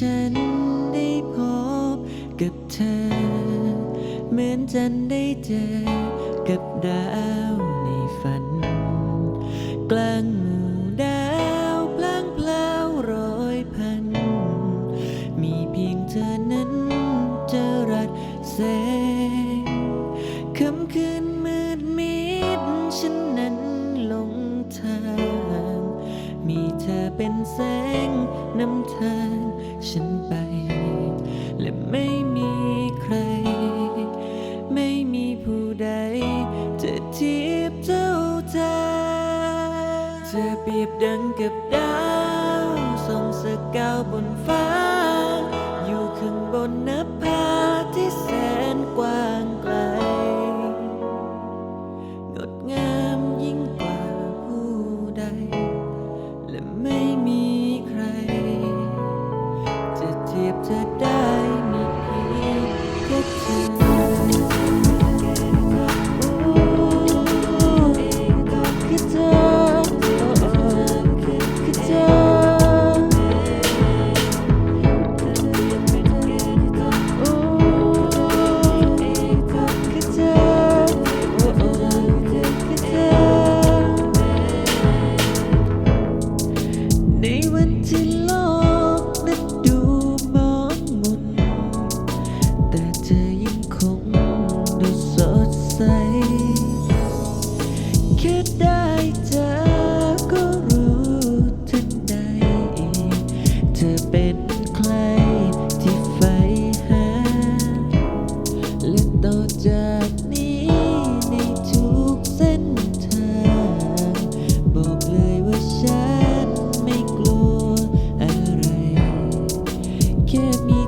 ฉันได้พบกับเธอ เหมือนจันได้เจอ กับดาวในฝัน กลางหมู่ดาวพลางเพลาวร้อยพัน มีเพียงเธอนั้นจะรัดแสงค่ำคืนมืดมิดฉันนั้นหลงทาง มีเธอเป็นแสงนำทาง ฉันไป และไม่มีใคร ไม่มีผู้ใด จะเทียบเท่าเธอ เธอเปรียบดังกับดาวส่องสกาวบน เป็นใครที่ใฝ่หา และต่อจากนี้ในทุกเส้นทาง บอกเลยว่าฉันไม่กลัวอะไร แค่มี